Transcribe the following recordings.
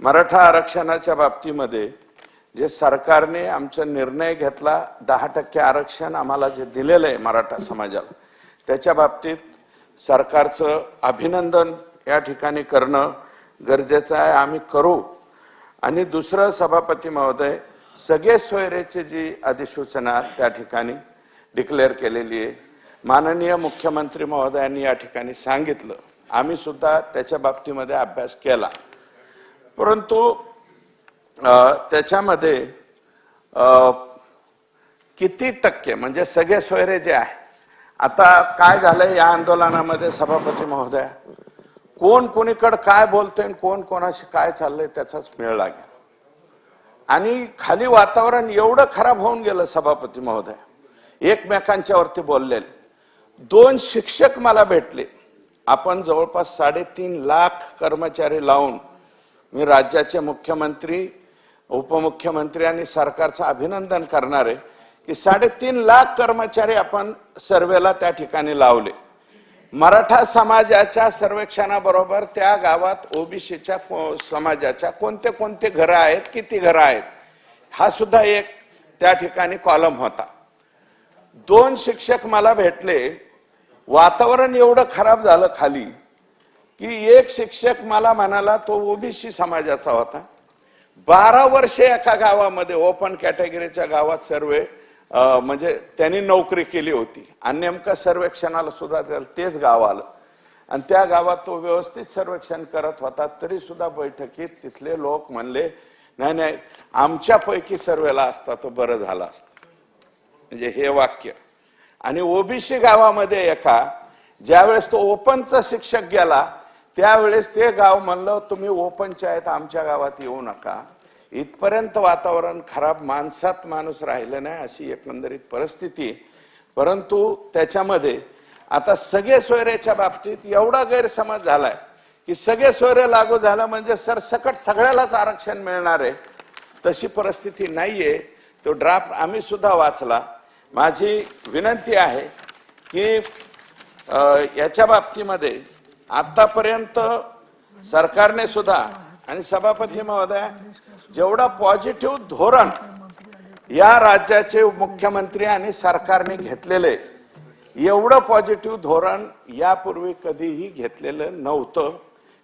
मराठा आरक्षणाच्या बाबतीमध्ये जे सरकारने आमचा निर्णय घेतला दहा टक्के आरक्षण आम्हाला जे दिलेलं आहे मराठा समाजाला त्याच्या बाबतीत सरकारचं अभिनंदन या ठिकाणी करणं गरजेचं आहे आम्ही करू. आणि दुसरं सभापती महोदय सगळे सोयरेची जी अधिसूचना त्या ठिकाणी डिक्लेअर केलेली आहे. माननीय मुख्यमंत्री महोदयांनी या ठिकाणी सांगितलं. आम्ही सुद्धा त्याच्या बाबतीमध्ये अभ्यास केला. परंतु त्याच्यामध्ये किती टक्के म्हणजे सगळे सोयरे जे आहे आता काय झालंय या आंदोलनामध्ये सभापती महोदया? कोण कोणीकडे काय बोलतोय आणि कोण कोणाशी काय चाललंय त्याचाच मेळ लागेल. आणि खाली वातावरण एवढं खराब होऊन गेलं सभापती महोदय. एकमेकांच्या वरती बोललेले. दोन शिक्षक मला भेटले. आपण जवळपास साडेतीन लाख कर्मचारी लावून मी राज्याचे मुख्यमंत्री उपमुख्यमंत्री आणि सरकारचं अभिनंदन करणार आहे की साडेतीन लाख कर्मचारी आपण सर्वेला त्या ठिकाणी लावले. मराठा समाजाच्या सर्वेक्षणाबरोबर त्या गावात ओबीसीच्या समाजाच्या कोणते कोणते घरं आहेत किती घरं आहेत हा सुद्धा एक त्या ठिकाणी कॉलम होता. दोन शिक्षक मला भेटले वातावरण एवढं खराब झालं खाली की एक शिक्षक मला म्हणाला तो ओबीसी समाजाचा होता. बारा वर्षे एका गावामध्ये ओपन कॅटेगरीच्या गावात सर्वे म्हणजे त्यांनी नोकरी केली होती. आणि नेमकं सर्वेक्षणाला सुद्धा त्याला तेच गाव आलं. आणि त्या गावात तो व्यवस्थित सर्वेक्षण करत होता तरी सुद्धा बैठकीत तिथले लोक म्हणले नाही नाही आमच्यापैकी सर्वेला असता तो बरं झाला असतं. म्हणजे हे वाक्य. आणि ओबीसी गावामध्ये एका ज्यावेळेस तो ओपनचा शिक्षक गेला त्यावेळेस ते गाव म्हणलं तुम्ही ओपनचे आमच्या गावात येऊ नका. इथपर्यंत वातावरण खराब माणसात माणूस राहिलं नाही अशी एकंदरीत परिस्थिती आहे. परंतु त्याच्यामध्ये आता सगळे सोयऱ्याच्या बाबतीत एवढा गैरसमज झालाय की सगळे सोयरे लागू झालं म्हणजे सरसकट सगळ्यालाच आरक्षण मिळणार आहे. तशी परिस्थिती नाहीये. तो ड्राफ्ट आम्ही सुद्धा वाचला. माझी विनंती आहे की याच्या बाबतीमध्ये आतापर्यंत सरकारने सुद्धा आणि सभापती महोदय जेवढा पॉझिटिव्ह धोरण या राज्याचे मुख्यमंत्री आणि सरकारने घेतलेले एवढं पॉझिटिव्ह धोरण यापूर्वी कधीही घेतलेलं नव्हतं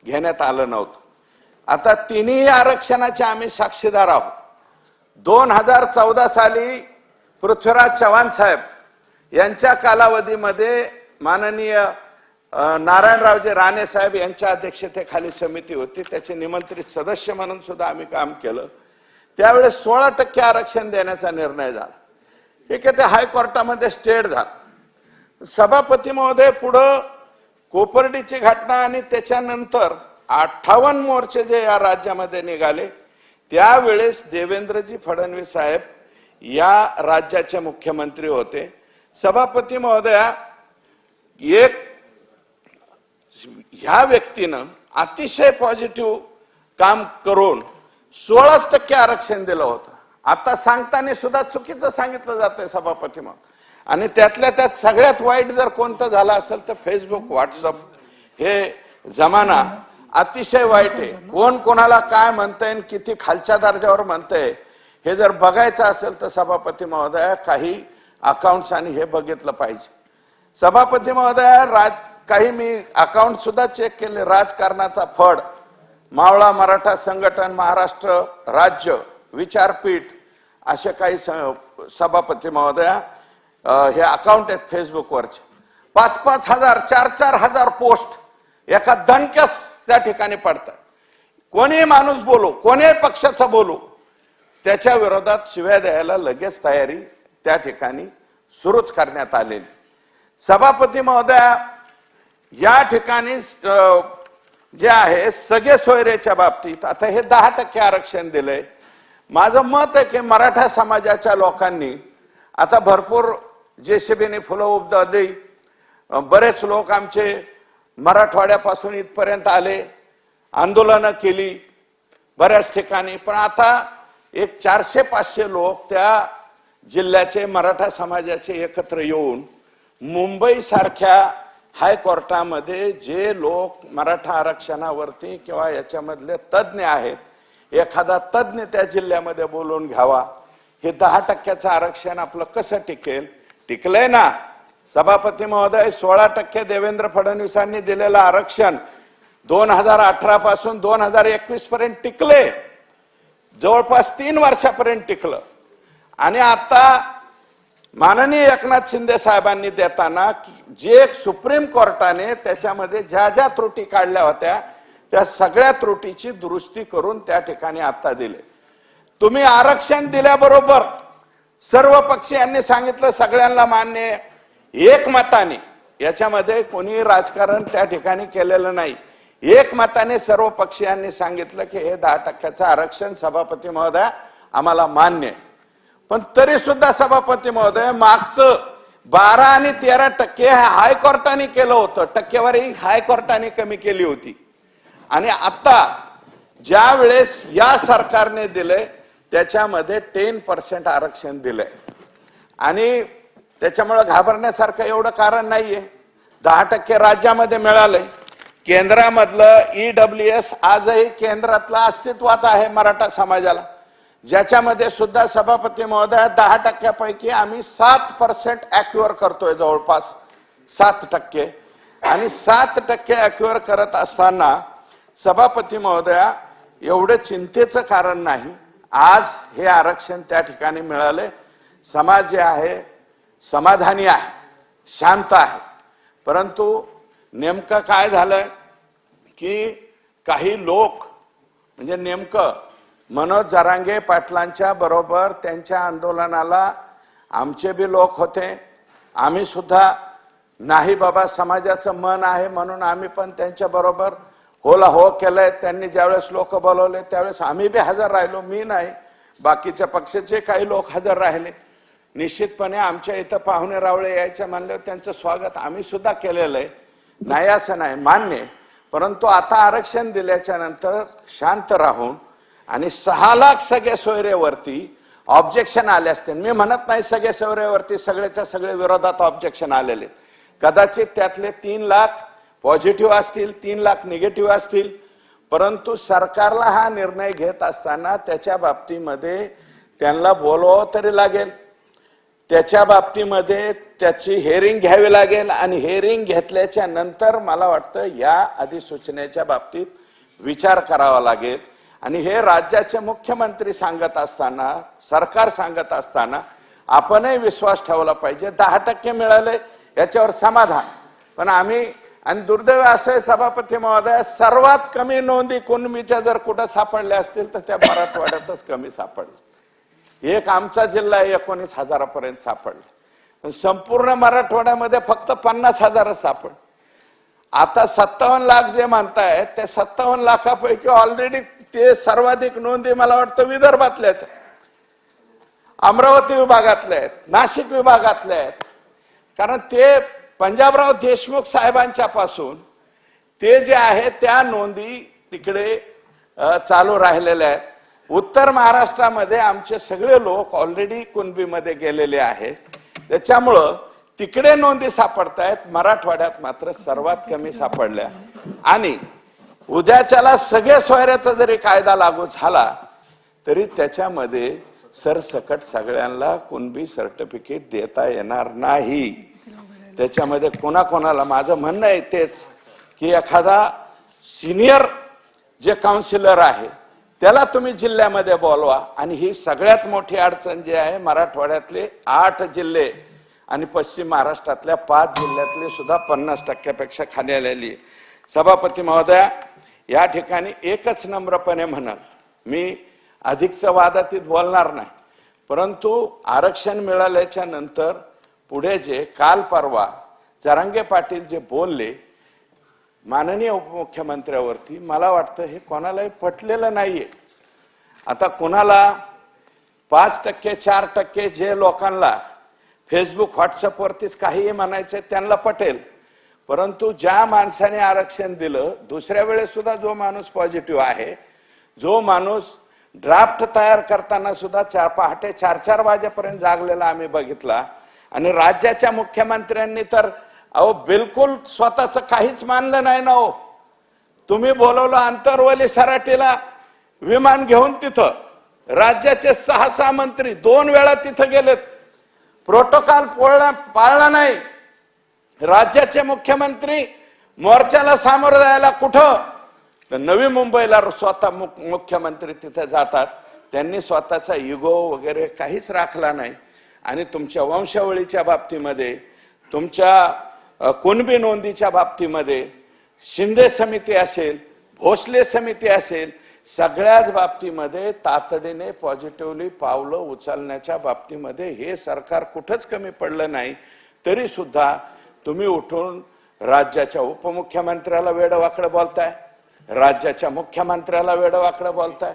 घेण्यात आलं नव्हतं. आता तिन्ही आरक्षणाचे आम्ही साक्षीदार आहोत. दोन हजार चौदा साली पृथ्वीराज चव्हाण साहेब यांच्या कालावधीमध्ये माननीय नारायणरावजी राणे साहेब यांच्या अध्यक्षतेखाली समिती होती. त्याचे निमंत्रित सदस्य म्हणून सुद्धा आम्ही काम केलं. त्यावेळेस सोळा टक्के आरक्षण देण्याचा निर्णय झाला. हे काय ते हायकोर्टामध्ये स्टेट झालं. सभापती महोदय पुढं कोपर्डीची घटना आणि त्याच्यानंतर अठ्ठावन्न मोर्चे जे या राज्यामध्ये निघाले त्यावेळेस देवेंद्रजी फडणवीस साहेब या राज्याचे मुख्यमंत्री होते. सभापती महोदया एक ह्या व्यक्तीनं अतिशय पॉझिटिव्ह काम करून सोळाच टक्के आरक्षण दिलं होतं. आता सांगताना सुद्धा चुकीचं सांगितलं जातंय सभापती मग. आणि त्यातल्या त्यात सगळ्यात वाईट जर कोणतं झालं असेल तर फेसबुक व्हॉट्सअप हे जमाना अतिशय वाईट आहे. कोण कोणाला काय म्हणतंय आणि किती खालच्या दर्जावर म्हणतंय हे जर बघायचं असेल तर सभापती महोदया काही अकाउंट्स आणि हे बघितलं पाहिजे. सभापती महोदया राज काही मी अकाउंट सुद्धा चेक केले. राजकारणाचा फड. मावळा मराठा संघटन महाराष्ट्र राज्य विचारपीठ असे काही स- सभापती महोदया हे अकाउंट आहेत फेसबुकवरचे. पाच पाच हजार चार चार हजार पोस्ट एका दणक्यास त्या ठिकाणी पडतात. कोणी माणूस बोलू कोणी पक्षाचा बोलू त्याच्या विरोधात शिव्या द्यायला लगेच तयारी त्या ठिकाणी सुरूच करण्यात आलेली. सभापती महोदया या ठिकाणी जे आहे सगळे सोयरेच्या बाबतीत आता हे दहा टक्के आरक्षण दिलंय. माझं मत आहे की मराठा समाजाच्या लोकांनी आता भरपूर जेसीबीने फुलं उपदादी बरेच लोक आमचे मराठवाड्यापासून इथपर्यंत आले आंदोलनं केली बऱ्याच ठिकाणी. पण आता एक चारशे पाचशे लोक त्या जिल्ह्याचे मराठा समाजाचे एकत्र येऊन मुंबईसारख्या हायकोर्टामध्ये जे लोक मराठा आरक्षणावरती किंवा याच्यामधले तज्ज्ञ आहेत एखादा तज्ज्ञ त्या जिल्ह्यामध्ये बोलवून घ्यावा. हे दहा टक्क्याचं आरक्षण आपलं कसं टिकेल? टिकलंय ना. सभापती महोदय सोळा टक्के देवेंद्र फडणवीसांनी दिलेलं आरक्षण दोन हजार अठरा पासून दोन हजार एकवीस पर्यंत टिकले जवळपास तीन वर्षापर्यंत टिकलं. आणि आता माननीय एकनाथ शिंदे साहेबांनी देताना जे सुप्रीम कोर्टाने त्याच्यामध्ये ज्या ज्या त्रुटी काढल्या होत्या त्या सगळ्या त्रुटीची दुरुस्ती करून त्या ठिकाणी आता दिले. तुम्ही आरक्षण दिल्याबरोबर सर्व पक्षीयांनी सांगितलं सगळ्यांना मान्य एकमताने याच्यामध्ये कोणी राजकारण त्या ठिकाणी केलेलं नाही. एकमताने सर्व पक्षीयांनी सांगितलं की हे दहा टक्क्याचं आरक्षण सभापती महोदय आम्हाला मान्य आहे. पण तरी सुद्धा सभापती महोदय मागचं बारा आणि तेरा टक्के हायकोर्टाने केलं होतं. टक्केवारी हायकोर्टाने कमी केली होती. आणि आता ज्या वेळेस या सरकारने दिलंय त्याच्यामध्ये टेन पर्सेंट आरक्षण दिलंय. आणि त्याच्यामुळे घाबरण्यासारखं एवढं कारण नाहीये. दहा टक्के राज्यामध्ये मिळालंय. केंद्रामधलं ईडब्ल्यू एस आजही केंद्रातलं अस्तित्वात आहे मराठा समाजाला. ज्याच्यामध्ये सुद्धा सभापती महोदय दहा टक्क्यापैकी आम्ही सात पर्सेंट ॲक्युअर करतोय जवळपास. सात टक्के. आणि सात टक्के ॲक्युअर करत असताना सभापती महोदया एवढं चिंतेचं कारण नाही. आज हे आरक्षण त्या ठिकाणी मिळाले. समाज जे आहे समाधानी आहे शांत आहे. परंतु नेमकं काय झालंय की काही लोक म्हणजे नेमकं मनोज जरांगे पाटलांच्या बरोबर त्यांच्या आंदोलनाला आमचे बी लोक होते. आम्ही सुद्धा नाही बाबा समाजाचं मन आहे म्हणून आम्ही पण त्यांच्या बरोबर होला हो केलंय. त्यांनी ज्यावेळेस लोक बोलवले त्यावेळेस आम्ही बी हजर राहिलो मी नाही. बाकीच्या पक्षाचे काही लोक हजर राहिले. निश्चितपणे आमच्या इथं पाहुणे रावळे यायचे म्हणल्यावर त्यांचं स्वागत आम्ही सुद्धा केलेलं आहे. नाही असं नाही मान्य आहे. परंतु आता आरक्षण दिल्याच्या नंतर शांत राहून आणि सहा लाख सगळ्या सोयरेवरती ऑब्जेक्शन आले असते. मी म्हणत नाही सगळ्या सोयरेवरती सगळ्याच्या सगळे विरोधात ऑब्जेक्शन आलेले आहेत. कदाचित त्यातले तीन लाख पॉझिटिव्ह असतील तीन लाख निगेटिव्ह असतील. परंतु सरकारला हा निर्णय घेत असताना त्याच्या बाबतीमध्ये त्यांना बोलवावं तरी लागेल. त्याच्या बाबतीमध्ये त्याची हेअरिंग घ्यावी लागेल आणि हेअरिंग घेतल्याच्या नंतर मला वाटतं या अधिसूचनेच्या बाबतीत विचार करावा लागेल. आणि हे राज्याचे मुख्यमंत्री सांगत असताना सरकार सांगत असताना आपणही विश्वास ठेवला पाहिजे. दहा टक्के मिळाले याच्यावर समाधान. पण आम्ही आणि दुर्दैव असं आहे सभापती महोदय सर्वात कमी नोंदी कुणबीच्या जर कुठं सापडल्या असतील तर त्या मराठवाड्यातच कमी सापडल्या एक आमचा जिल्हा एकोणीस हजारापर्यंत सापडला. पण संपूर्ण मराठवाड्यामध्ये फक्त पन्नास हजारच सापड आता सत्तावन्न लाख जे म्हणतायत ते सत्तावन्न लाखापैकी ऑलरेडी ते सर्वाधिक नोंदी मला वाटतं विदर्भातल्याच आहेत. अमरावती विभागातल्या आहेत नाशिक विभागातल्या आहेत. कारण ते पंजाबराव देशमुख साहेबांच्या पासून ते जे आहे त्या नोंदी तिकडे चालू राहिलेल्या आहेत. उत्तर महाराष्ट्रामध्ये आमचे सगळे लोक ऑलरेडी कुणबीमध्ये गेलेले आहेत. त्याच्यामुळं तिकडे नोंदी सापडतायत मराठवाड्यात मात्र सर्वात कमी सापडल्या. आणि उद्याच्याला सगळ्या सोयऱ्याचा जरी कायदा लागू झाला तरी त्याच्यामध्ये सरसकट सगळ्यांना कुणबी सर्टिफिकेट देता येणार नाही त्याच्यामध्ये कोणाकोणाला माझं म्हणणं आहे तेच की एखादा सिनियर जे काउन्सिलर आहे त्याला तुम्ही जिल्ह्यामध्ये बोलवा आणि ही सगळ्यात मोठी अडचण जी आहे मराठवाड्यातले आठ जिल्हे आणि पश्चिम महाराष्ट्रातल्या पाच जिल्ह्यातले सुद्धा पन्नास टक्क्यापेक्षा खाली आलेली आहे. सभापती महोदया या ठिकाणी एकच नम्रपणे म्हणाल. मी अधिकचं वादातीत बोलणार नाही. परंतु आरक्षण मिळाल्याच्या नंतर पुढे जे काल परवा जरांगे पाटील जे बोलले माननीय उपमुख्यमंत्र्यावरती मला वाटतं हे कोणालाही पटलेलं नाहीये. आता कोणाला पाच टक्के चार टक्के जे लोकांना फेसबुक व्हॉट्सअपवरतीच काहीही म्हणायचं त्यांना पटेल. परंतु ज्या माणसाने आरक्षण दिलं दुसऱ्या वेळेस सुद्धा जो माणूस पॉझिटिव्ह आहे जो माणूस ड्राफ्ट तयार करताना सुद्धा चार पहाटे चार चार वाजेपर्यंत जागलेला आम्ही बघितला. आणि राज्याच्या मुख्यमंत्र्यांनी तर अहो बिलकुल स्वतःचं काहीच मानलं नाही ना हो. तुम्ही बोलवलं आंतरवली सराटीला विमान घेऊन तिथं. राज्याचे सहा सहा मंत्री दोन वेळा तिथं गेलेत. प्रोटोकॉल पोळला पाळला नाही. राज्याचे मुख्यमंत्री मोर्चाला सामोरं जायला कुठं? तर नवी मुंबईला स्वतः मुख- मुख्यमंत्री तिथे जातात. त्यांनी स्वतःचा युगो वगैरे काहीच राखला नाही. आणि तुमच्या वंशावळीच्या बाबतीमध्ये तुमच्या कुणबी नोंदीच्या बाबतीमध्ये शिंदे समिती असेल भोसले समिती असेल सगळ्याच बाबतीमध्ये तातडीने पॉझिटिव्हली पावलं उचलण्याच्या बाबतीमध्ये हे सरकार कुठंच कमी पडलं नाही. तरी सुद्धा तुम्ही उठून राज्याच्या उपमुख्यमंत्र्याला वेडवाकडं बोलताय राज्याच्या मुख्यमंत्र्याला वेडवाकडं बोलताय.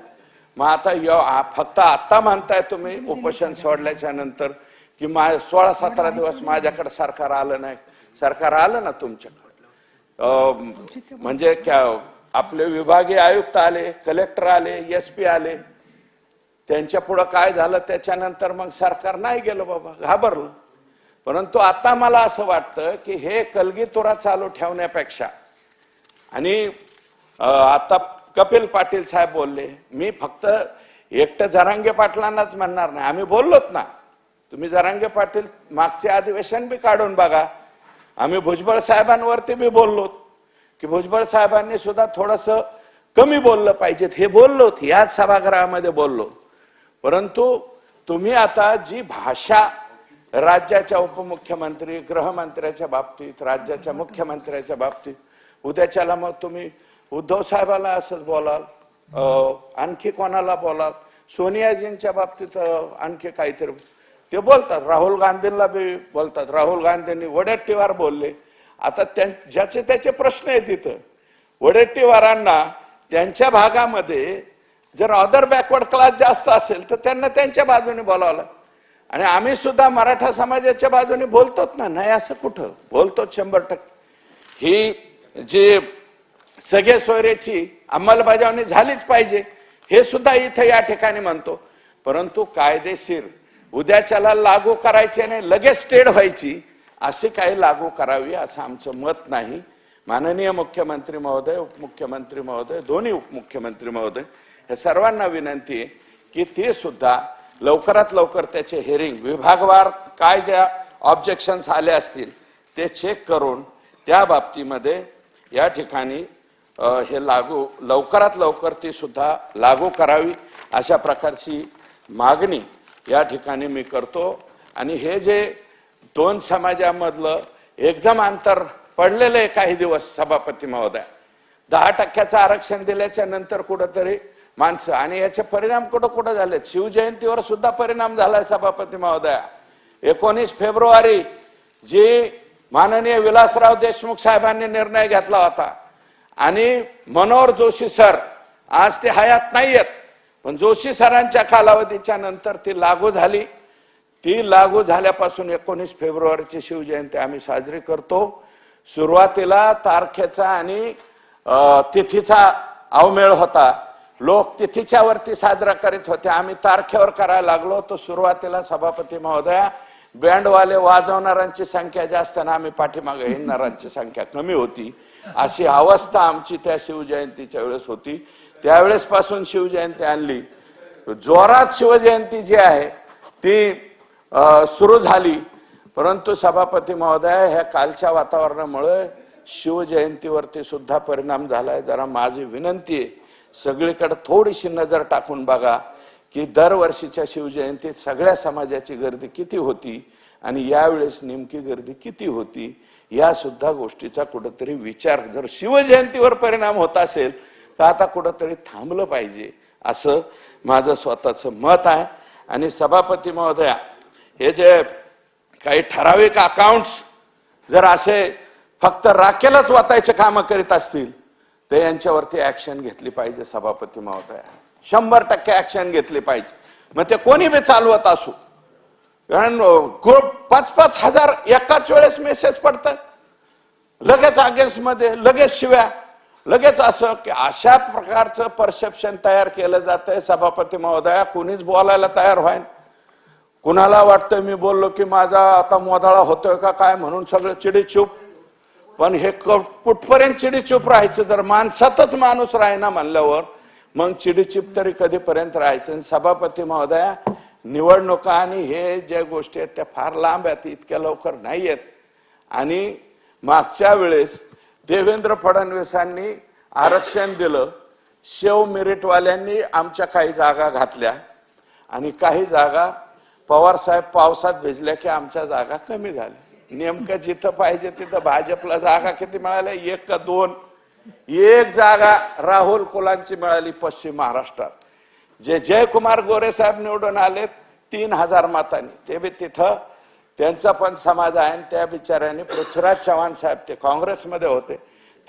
मग आता य- आ- फक्त आता म्हणताय तुम्ही उपोषण सोडल्याच्या नंतर की मा सोळा सतरा दिवस माझ्याकडे सरकार आलं नाही. सरकार आलं ना तुमच्याकडे? म्हणजे क्या- आपले विभागीय आयुक्त आले कलेक्टर आले एस पी आले. त्यांच्या पुढं काय झालं त्याच्यानंतर मग सरकार नाही गेलं बाबा घाबरलं. परंतु आता मला असं वाटतं की हे कलगीतोरा चालू ठेवण्यापेक्षा आणि आता कपिल पाटील साहेब बोलले मी फक्त एकटं जरांगे पाटलांनाच म्हणणार नाही. आम्ही बोललोत ना. तुम्ही जरांगे पाटील मागचे अधिवेशन बी काढून बघा. आम्ही भुजबळ साहेबांवरती बी बोललोत की भुजबळ साहेबांनी सुद्धा थोडस कमी बोललं पाहिजेत. हे बोललोत याच सभागृहामध्ये बोललो परंतु तुम्ही आता जी भाषा राज्याच्या उपमुख्यमंत्री गृहमंत्र्याच्या बाबतीत राज्याच्या मुख्यमंत्र्याच्या बाबतीत. उद्याच्याला मग तुम्ही उद्धव साहेबाला असंच बोलाल आणखी कोणाला बोलाल? सोनियाजींच्या बाबतीत आणखी काहीतरी. ते बोलतात राहुल गांधींना बी बोलतात. राहुल गांधींनी वडेट्टीवार बोलले. आता त्यां ज्याचे त्याचे प्रश्न आहेत तिथं वडेट्टीवारांना त्यांच्या भागामध्ये जर अदर बॅकवर्ड क्लास जास्त असेल तर त्यांना त्यांच्या बाजूने बोलावलं आणि आम्ही सुद्धा मराठा समाजाच्या बाजूने बोलतोच ना नाही असं कुठं? बोलतो शंभर टक्के. ही जी सगळे सोयरेची अंमलबजावणी झालीच पाहिजे हे सुद्धा इथं या ठिकाणी म्हणतो. परंतु कायदेशीर उद्याच्याला लागू करायची आणि लगेच स्टेड व्हायची अशी काही लागू करावी असं आमचं मत नाही. माननीय मुख्यमंत्री महोदय उपमुख्यमंत्री महोदय दोन्ही उपमुख्यमंत्री महोदय हे सर्वांना विनंती आहे की ते सुद्धा लवकरात लवकर त्याचे हेरिंग विभागवार काय ज्या ऑब्जेक्शन्स आले असतील ते चेक करून त्या बाबतीमध्ये या ठिकाणी हे लागू लवकरात लवकर ती सुद्धा लागू करावी अशा प्रकारची मागणी या ठिकाणी मी करतो. आणि हे जे दोन समाजामधलं एकदम अंतर पडलेलं आहे काही दिवस सभापती महोदय दहा टक्क्याचं आरक्षण दिल्याच्या नंतर कुठंतरी माणसं. आणि याचे परिणाम कुठं कुठं झाले? शिवजयंतीवर सुद्धा परिणाम झालाय सभापती महोदया. एकोणीस फेब्रुवारी जी माननीय विलासराव देशमुख साहेबांनी निर्णय घेतला होता. आणि मनोहर जोशी सर आज ते हयात नाहीयेत. पण जोशी सरांच्या कालावधीच्या नंतर ती लागू झाली. ती लागू झाल्यापासून एकोणीस फेब्रुवारीची शिवजयंती आम्ही साजरी करतो. सुरुवातीला तारखेचा आणि तिथीचा अवमेळ होता. लोक तिथीच्यावरती साजरा करीत होते. आम्ही तारखेवर करायला लागलो तो सुरुवातीला सभापती महोदया बँडवाले वाजवणाऱ्यांची संख्या जास्त आणि आम्ही पाठीमागे हिंडणाऱ्यांची संख्या कमी होती. अशी अवस्था आमची त्या शिवजयंतीच्या वेळेस होती. त्यावेळेस पासून शिवजयंती आणली. जोरात शिवजयंती जी आहे ती सुरू झाली. परंतु सभापती महोदय ह्या कालच्या वातावरणामुळे शिवजयंतीवरती सुद्धा परिणाम झालाय. जरा माझी विनंती आहे सगळीकडे थोडीशी नजर टाकून बघा की दरवर्षीच्या शिवजयंतीत सगळ्या समाजाची गर्दी किती होती आणि यावेळेस नेमकी गर्दी किती होती या सुद्धा गोष्टीचा कुठंतरी विचार जर शिवजयंतीवर परिणाम होत असेल तर आता कुठंतरी थांबलं पाहिजे असं माझं स्वतःचं मत आहे. आणि सभापती महोदया हे जे काही ठराविक अकाउंट्स जर असे फक्त राखेलच वाचायचे कामं करीत असतील तर यांच्यावरती ऍक्शन घेतली पाहिजे सभापती महोदया. शंभर टक्के ऍक्शन घेतली पाहिजे. मग ते कोणी बी चालवत असू. कारण ग्रुप पाच पाच हजार एकाच वेळेस मेसेज पडतात. लगेच अगेन्स्टमध्ये लगेच शिव्या. लगेच असं की अशा प्रकारचं परसेप्शन तयार केलं जातंय सभापती महोदया. कुणीच बोलायला तयार व्हायन. कुणाला वाटतंय मी बोललो की माझा आता मोदाळा होतोय का काय म्हणून सगळं चिडीचूप. पण हे क- कुठपर्यंत चिडीचूप राहायचं? जर माणसातच माणूस राहीना म्हणल्यावर मग चिडीचूप तरी कधीपर्यंत राहायचं? आणि सभापती महोदया निवडणुका आणि हे ज्या गोष्टी आहेत त्या फार लांब आहेत इतक्या लवकर नाही आहेत. आणि मागच्या वेळेस देवेंद्र फडणवीसांनी आरक्षण दिलं शेव मेरिटवाल्यांनी आमच्या काही जागा घातल्या. आणि काही जागा पवारसाहेब पावसात भिजल्या की आमच्या जागा कमी झाल्या. नेमकं जिथं पाहिजे तिथं भाजपला जागा किती मिळाल्या एक का दोन? एक जागा राहुल कुलांची मिळाली पश्चिम महाराष्ट्रात. जे जयकुमार गोरे साहेब निवडून आले तीन हजार मतांनी. ते बी तिथं. त्यांचा पण समाज आहे आणि त्या बिचाऱ्यांनी पृथ्वीराज चव्हाण साहेब ते काँग्रेसमध्ये होते.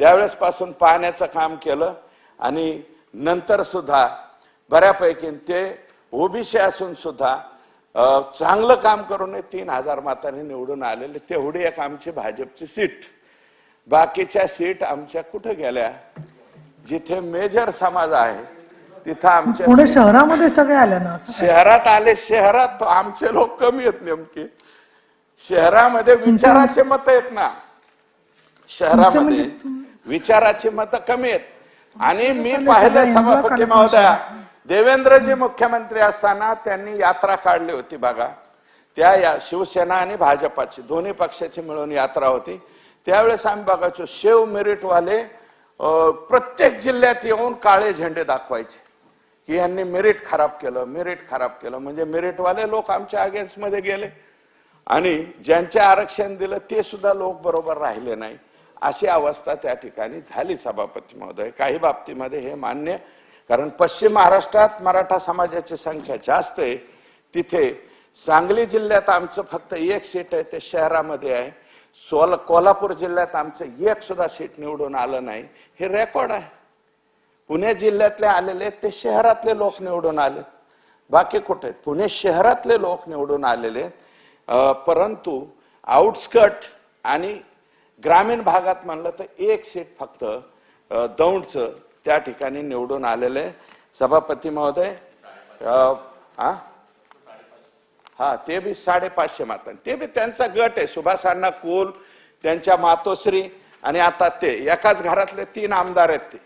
त्यावेळेस पासून पाहण्याचं काम केलं आणि नंतर सुद्धा बऱ्यापैकी ते ओबीसी असून सुद्धा चांगलं काम करून तीन हजार मतांनी निवडून आलेले तेवढी एक आमची भाजपची सीट. बाकीच्या सीट आमच्या कुठं गेल्या? जिथे मेजर समाज आहे तिथं आमच्या पुणे शहरामध्ये सगळे आले ना? शहरात आले शहरात आमचे लोक कमी आहेत नेमके. शहरामध्ये विचाराचे मत आहेत ना. शहरामध्ये म्हणजे विचाराची मत कमी आहेत. आणि मी पाहिलं सभापती महोदया देवेंद्रजी मुख्यमंत्री असताना त्यांनी यात्रा काढली होती बघा. त्या या शिवसेना आणि भाजपाची दोन्ही पक्षाची मिळून यात्रा होती. त्यावेळेस आम्ही बघायचो शिव मिरिटवाले प्रत्येक जिल्ह्यात येऊन काळे झेंडे दाखवायचे. की यांनी मेरिट खराब केलं मेरिट खराब केलं. म्हणजे मेरिटवाले लोक आमच्या अगेन्स्टमध्ये गेले. आणि ज्यांचे आरक्षण दिलं ते सुद्धा लोक बरोबर राहिले नाही. अशी अवस्था त्या ठिकाणी झाली सभापती महोदय. काही बाबतीमध्ये हे मान्य कारण पश्चिम महाराष्ट्रात मराठा समाजाची संख्या जास्त आहे. तिथे सांगली जिल्ह्यात आमचं फक्त एक सीट आहे ते शहरामध्ये आहे. सोल कोल्हापूर जिल्ह्यात आमचं एक सुद्धा सीट निवडून आलं नाही. हे रेकॉर्ड आहे. पुणे जिल्ह्यातले आलेले ते शहरातले लोक निवडून आले बाकी कुठे आहेत? पुणे शहरातले लोक निवडून आलेले परंतु आउटस्कट आणि ग्रामीण भागात म्हणलं तर एक सीट फक्त दौंडचं त्या ठिकाणी निवडून आलेले सभापती महोदय हा हा ते बी साडेपाचशे मातांनी ते बी त्यांचा गट आहे. सुभाष अण्णा कुल त्यांच्या मातोश्री आणि आता ते एकाच घरातले तीन आमदार आहेत ते.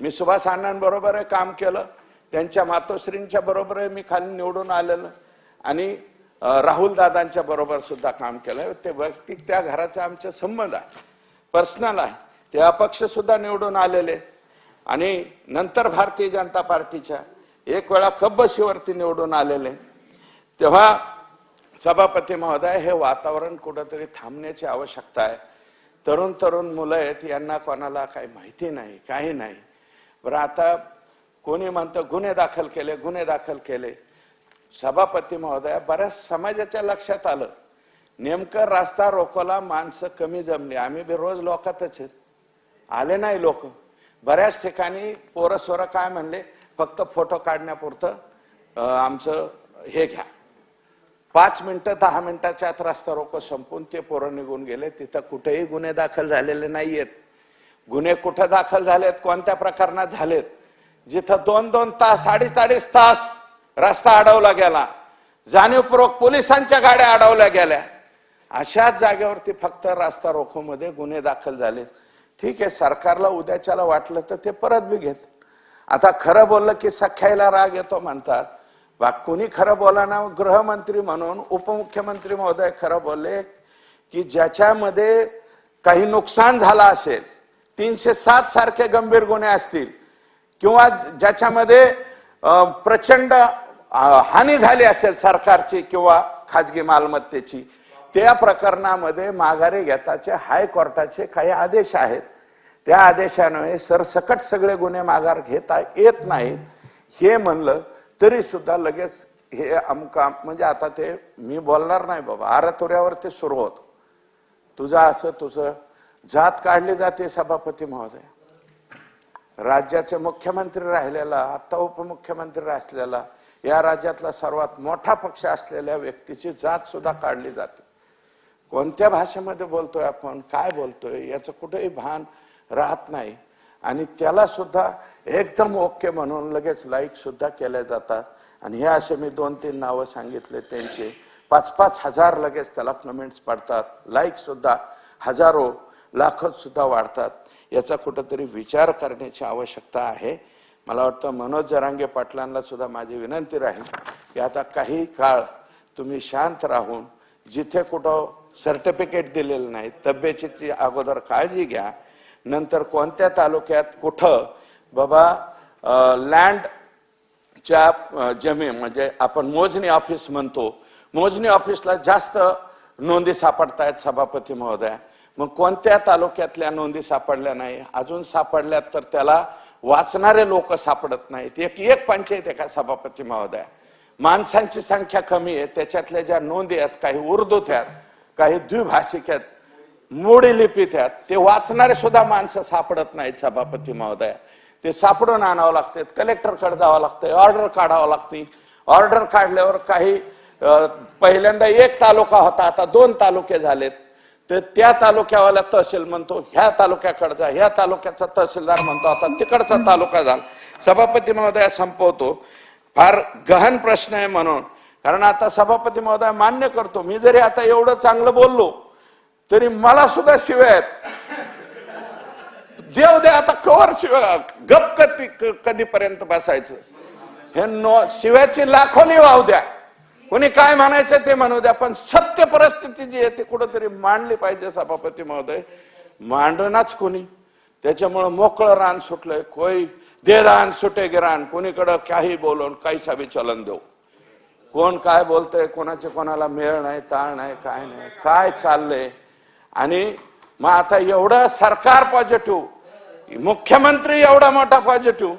मी सुभाष अण्णांबरोबर काम केलं त्यांच्या मातोश्रींच्या बरोबर मी खाली निवडून आलेलं आणि राहुल दादांच्या बरोबर सुद्धा काम केलं. ते वैयक्तिक त्या घराचा आमचा संबंध आहे. पर्सनल आहे. ते अपक्ष सुद्धा निवडून आलेले. आणि नंतर भारतीय जनता पार्टीच्या एक वेळा कब्बशीवरती निवडून आलेले. तेव्हा सभापती महोदय हे वातावरण कुठंतरी थांबण्याची आवश्यकता आहे. तरुण तरुण मुलं आहेत यांना कोणाला काही माहिती नाही काही नाही. बरं आता कोणी म्हणतं गुन्हे दाखल केले गुन्हे दाखल केले. सभापती महोदय बऱ्याच समाजाच्या लक्षात आलं. नेमकं रस्ता रोकोला माणसं कमी जमली. आम्ही बी रोज लोकातच आहेत. आले नाही लोक. बऱ्याच ठिकाणी पोरं सोरं काय म्हणले फक्त फोटो काढण्यापुरतं आमचं हे घ्या. पाच मिनटं दहा मिनिटाच्या आत रस्ता रोको संपून ते पोरं निघून गेले. तिथं कुठेही गुन्हे दाखल झालेले नाहीयेत. गुन्हे कुठं दाखल झालेत कोणत्या प्रकरणात झालेत? जिथं दोन दोन तास अडीच अडीच तास रस्ता अडवला गेला. जाणीवपूर्वक पोलिसांच्या गाड्या अडवल्या गेल्या. अशाच जागेवरती फक्त रस्ता रोखोमध्ये गुन्हे दाखल झाले ठीक आहे सरकारला उद्याच्याला वाटलं तर ते परत बी घेत. आता खरं बोललं की सख्यायला राग येतो म्हणतात. बा कुणी खरं बोला ना गृहमंत्री म्हणून उपमुख्यमंत्री महोदय खरं बोलले की ज्याच्यामध्ये काही नुकसान झालं असेल तीनशे सात सारखे गंभीर गुन्हे असतील किंवा ज्याच्यामध्ये प्रचंड हानी झाली असेल सरकारची किंवा खाजगी मालमत्तेची त्या प्रकरणामध्ये माघारी घेताचे हायकोर्टाचे काही आदेश आहेत. त्या आदेशाने सरसकट सगळे गुन्हे माघार घेता येत नाहीत. हे म्हणलं तरी सुद्धा लगेच हे अमका म्हणजे आता ते मी बोलणार नाही बाबा आरतुऱ्यावर ते सुरू होत. तुझं असं तुझं जात काढली जाते सभापती महोदय. राज्याचे मुख्यमंत्री राहिलेला आत्ता उपमुख्यमंत्री असलेला या राज्यातला सर्वात मोठा पक्ष असलेल्या व्यक्तीची जात सुद्धा काढली जाते. कोणत्या भाषेमध्ये बोलतोय आपण काय बोलतोय याचं कुठेही भान राहत नाही. आणि त्याला सुद्धा एकदम ओके म्हणून लगेच लाईक सुद्धा केल्या जातात. आणि हे असे मी दोन तीन नावं सांगितले त्यांचे. पाच पाच हजार लगेच त्याला कमेंट्स पडतात. लाईक सुद्धा हजारो लाखोत सुद्धा वाढतात. याचा कुठंतरी विचार करण्याची आवश्यकता आहे. मला वाटतं मनोज जरांगे पाटलांना सुद्धा माझी विनंती राहील की आता काही काळ तुम्ही शांत राहून जिथे कुठं सर्टिफिकेट दिलेलं नाही. तब्येतीची अगोदर काळजी घ्या. नंतर कोणत्या तालुक्यात कुठं बाबा लँड च्या जमीन म्हणजे आपण मोजणी ऑफिस म्हणतो. मोजणी ऑफिसला जास्त नोंदी सापडतायत सभापती महोदया. मग कोणत्या तालुक्यातल्या नोंदी सापडल्या नाही? अजून सापडल्यात तर त्याला वाचणारे लोक सापडत नाहीत. एक एक पंचायत आहे का सभापती महोदया? माणसांची संख्या कमी आहे. त्याच्यातल्या ज्या नोंदी आहेत काही उर्दूत आहेत. काही द्विभाषिक आहेत. मोडी लिपीत आहेत ते वाचणारे सुद्धा माणसं सापडत नाहीत सभापती महोदया. ते सापडून आणावं लागते. कलेक्टरकडे जावं लागतं ऑर्डर काढावं लागते. ऑर्डर काढल्यावर काही पहिल्यांदा एक तालुका होता. आता दोन तालुके झालेत. तर त्या तालुक्यावाला तहसील म्हणतो. ह्या तालुक्याकडे जा. ह्या तालुक्याचा तहसीलदार म्हणतो. आता तिकडचा तालुका झाला. सभापती महोदया संपवतो. फार गहन प्रश्न आहे म्हणून कारण आता सभापती महोदय मान्य करतो. मी जरी आता एवढं चांगलं बोललो तरी मला सुद्धा शिव्या आहेत. देव दे आता कवर शिव्या गप कधी कधीपर्यंत बसायचं? हे नो शिव्याची लाखोनी वाहू द्या. कोणी काय म्हणायचं ते म्हणू द्या पण सत्य परिस्थिती जी आहे ती कुठंतरी मांडली पाहिजे सभापती महोदय. मांडणाच कोणी. त्याच्यामुळं मोकळं रान सुटलंय. कोई दे रान सुटे गिरान कोणीकडं काही बोलून काहीसा बी चलन देऊ. कोण काय बोलतंय कोणाचे कोणाला मेळ नाही ताळ नाही काय नाही काय चाललंय? आणि मग आता एवढं सरकार पॉझिटिव्ह मुख्यमंत्री एवढा मोठा पॉझिटिव्ह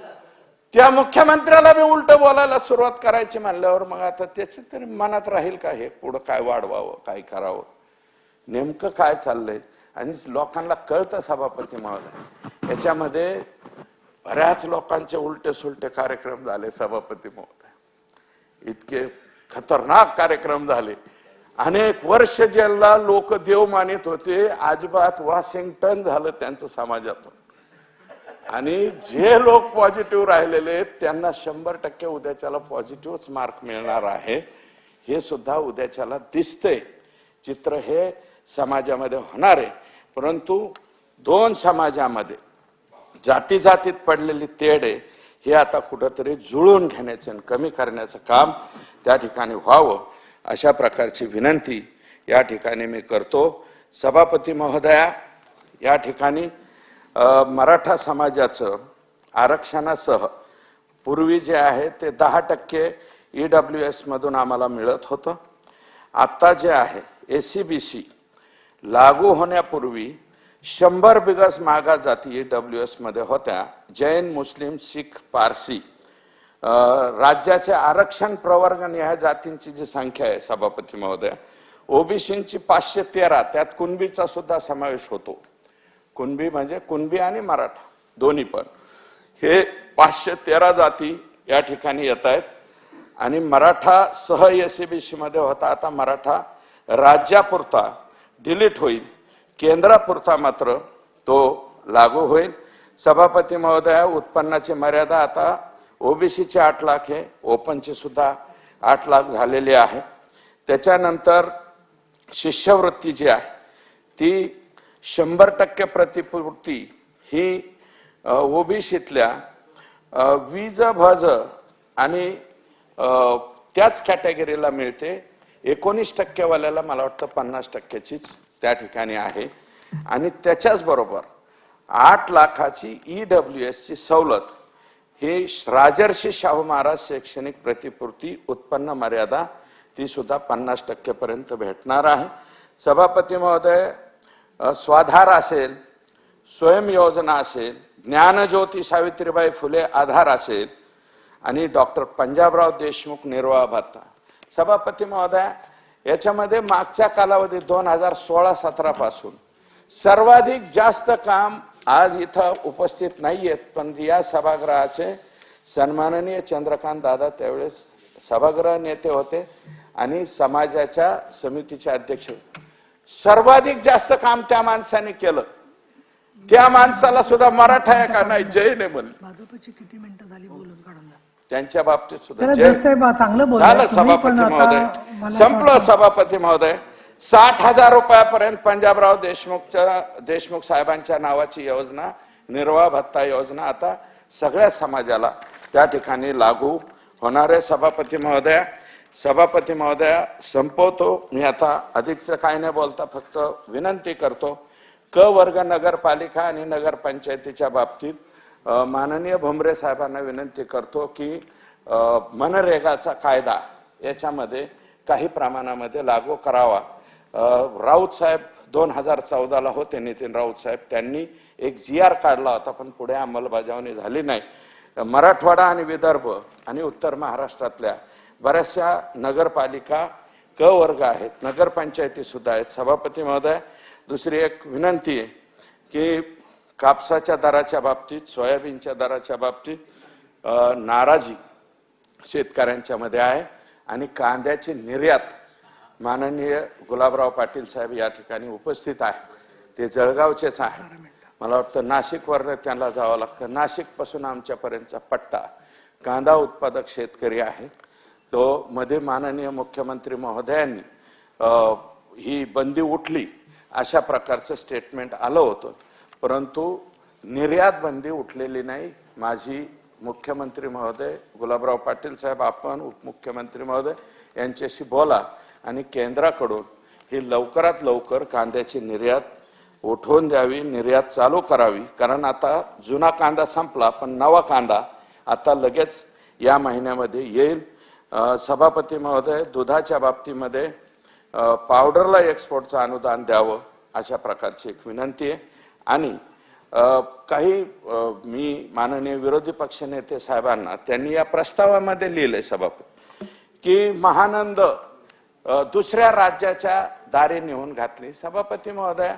त्या मुख्यमंत्र्याला मी उलट बोलायला सुरुवात करायची म्हणल्यावर मग आता त्याच तरी मनात राहील का हे पुढं काय वाढवावं काय करावं? नेमकं काय चाललंय? आणि लोकांना कळतं सभापती महोदय. याच्यामध्ये बऱ्याच लोकांचे उलटे सुलटे कार्यक्रम झाले सभापती महोदय. इतके खतरनाक कार्यक्रम झाले. अनेक वर्ष ज्याला लोक देव मानित होते अजिबात वॉशिंग्टन झालं त्यांचं समाजातून. आणि जे लोक पॉझिटिव्ह राहिलेले आहेत, त्यांना शंभर टक्के उद्याच्याला पॉझिटिव्हच मार्क मिळणार आहे. हे सुद्धा उद्याच्याला दिसतंय. चित्र हे समाजामध्ये होणार आहे. परंतु दोन समाजामध्ये जाती जातीत पडलेली तेढ आहे हे आता कुठंतरी जुळून घेण्याचं आणि कमी करण्याचं काम त्या ठिकाणी व्हावं अशा प्रकारची विनंती या ठिकाणी मी करतो. सभापती महोदया या ठिकाणी मराठा समाजाचं आरक्षणासह पूर्वी जे आहे ते दहा टक्के ई डब्ल्यू एसमधून आम्हाला मिळत होतं. आत्ता जे आहे ए सी बी सी लागू होण्यापूर्वी शंभर बिगस मागा जाती ई डब्ल्यू एसमध्ये होत्या. जैन मुस्लिम शीख पारसी राज्याचे आरक्षण प्रवर्ग ह्या जातींची जी संख्या आहे सभापती महोदय ओबीसींची पाचशे तेरा त्यात कुणबीचा सुद्धा समावेश होतो. कुणबी म्हणजे कुणबी आणि मराठा दोन्ही पण. हे पाचशे तेरा जाती या ठिकाणी येत आहेत. आणि मराठा सह एसीबीसी मध्ये होता आता मराठा राज्यापुरता डिलीट होईल. केंद्रापुरता मात्र तो लागू होईल. सभापती महोदया उत्पन्नाची मर्यादा आता ओबीसीचे आठ लाख आहे ओपनचे सुद्धा आठ लाख झालेले आहे. त्याच्यानंतर शिष्यवृत्ती जी आहे ती शंभर टक्के प्रतिपूर्ती ही ओबीसीतल्या वीज भज आणि त्याच कॅटेगरीला मिळते. एकोणीस टक्केवाल्याला मला वाटतं पन्नास टक्क्याचीच त्या ठिकाणी आहे. आणि त्याच्याच बरोबर आठ लाखाची ई डब्ल्यू एसची सवलत ही राजर्षी शाहू महाराज शैक्षणिक प्रतिपूर्ती उत्पन्न मर्यादा ती सुद्धा पन्नास टक्केपर्यंत भेटणार आहे. सभापती महोदय स्वाधार असेल स्वयं योजना असेल ज्ञानज्योती सावित्रीबाई फुले आधार असेल आणि डॉक्टर पंजाबराव देशमुख निर्वाह भत्ता. सभापती महोदय याच्यामध्ये मागच्या कालावधीत दोन हजार सोळा सतरापासून सर्वाधिक जास्त काम आज इथं उपस्थित नाहीयेत पण या सभागृहाचे सन्माननीय चंद्रकांत दादा त्यावेळेस सभागृह नेते होते आणि समाजाच्या समितीचे अध्यक्ष. होते. सर्वाधिक जास्त काम त्या माणसाने केलं. त्या माणसाला सुद्धा मराठा आहे का नाही जैन आहे म्हणले. भाजपची किती मिनिटं झाली बोलून काढून. त्यांच्या बाबतीत सुद्धा चांगलं बोलला झालं सभापती महोदय. संपलं सभापती महोदय. साठ हजार रुपयापर्यंत पंजाबराव देशमुखच्या देशमुख साहेबांच्या नावाची योजना निर्वाह भत्ता योजना आता सगळ्या समाजाला त्या ठिकाणी लागू होणार आहे. सभापती महोदया सभापती महोदया संपवतो. मी आता अधिकचं काय नाही बोलता फक्त विनंती करतो. क वर्ग नगरपालिका आणि नगरपंचायतीच्या बाबतीत माननीय भुमरे साहेबांना विनंती करतो की मनरेगाचा कायदा याच्यामध्ये काही प्रमाणामध्ये लागू करावा. राऊत साहेब दोन हजार चौदाला होते नितीन राऊत साहेब. त्यांनी एक जी आर काढला होता पण पुढे अंमलबजावणी झाली नाही. मराठवाडा आणि विदर्भ आणि उत्तर महाराष्ट्रातल्या बऱ्याचशा नगरपालिका क वर्ग आहेत नगरपंचायती सुद्धा आहेत. सभापती महोदय दुसरी एक विनंती आहे की कापसाच्या दराच्या बाबतीत सोयाबीनच्या दराच्या बाबतीत नाराजी शेतकऱ्यांच्या मध्ये आहे आणि कांद्याची निर्यात माननीय गुलाबराव पाटील साहेब या ठिकाणी उपस्थित आहे. ते जळगावचेच आहे. मला वाटतं नाशिकवरनं त्यांना जावं लागतं. नाशिकपासून आमच्यापर्यंतचा पट्टा कांदा उत्पादक शेतकरी आहे. तो मध्ये माननीय मुख्यमंत्री महोदयांनी ही बंदी उठली अशा प्रकारचं स्टेटमेंट आलं होतं. परंतु निर्यात बंदी उठलेली नाही. माझी मुख्यमंत्री महोदय गुलाबराव पाटील साहेब आपण उपमुख्यमंत्री महोदय यांच्याशी बोला. आणि केंद्राकडून ही लवकरात लवकर कांद्याची निर्यात उठवून द्यावी निर्यात चालू करावी. कारण आता जुना कांदा संपला पण नवा कांदा आता लगेच या महिन्यामध्ये येईल. सभापती महोदय दुधाच्या बाबतीमध्ये पावडरला एक्सपोर्टचं अनुदान द्यावं अशा प्रकारची एक विनंती आहे. आणि काही मी माननीय विरोधी पक्षनेते साहेबांना त्यांनी या प्रस्तावामध्ये लिहिलंय सभापती की महानंद दुसऱ्या राज्याच्या दारी नेऊन घातली. सभापती महोदया